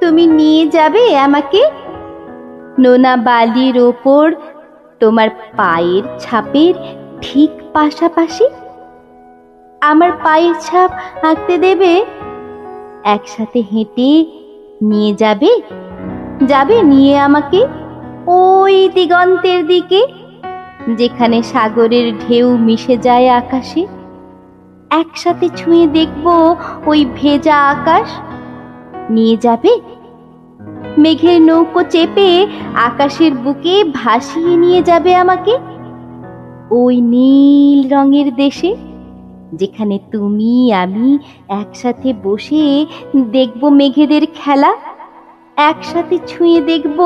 তুমি নিয়ে যাবে আমাকে? নোনা বালির ওপর তোমার পায়ের ছাপের ঠিক পাশাপাশি আমার পায়ের ছাপ আঁকতে দেবে? একসাথে হেঁটে নিয়ে যাবে? যাবে নিয়ে আমাকে? ওই দিগন্তের দিকে, যেখানে সাগরের ঢেউ মিশে যায় আকাশে। একসাথে ছুঁয়ে দেখব ওই ভেজা আকাশ। নিয়ে যাবে? মেঘের নৌকো চেপে আকাশের বুকে ভাসিয়ে নিয়ে যাবে আমাকে? ওই নীল রঙের দেশে, যেখানে তুমি, আমি একসাথে বসে দেখব মেঘেদের খেলা, একসাথে ছুঁয়ে দেখব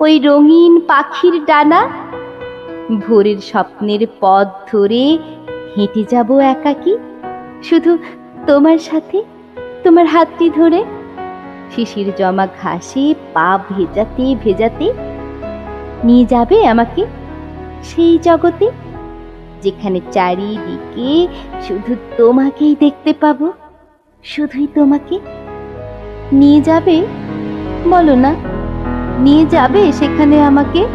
ওই রঙিন পাখির ডানা। ভোরের স্বপ্নের পথ ধরে হেঁটে যাব একাকি, শুধু তোমার সাথে, তোমার হাতটি ধরে। শিশির জমা ঘাসে, পা ভেজাতে ভেজাতে। নিয়ে যাবে আমাকে সেই জগতে, যেখানে চারিদিকে শুধু তোমাকেই দেখতে পাবো। শুধুই তোমাকে। নিয়ে যাবে? বলো না। নিয়ে যাবে সেখানে আমাকে?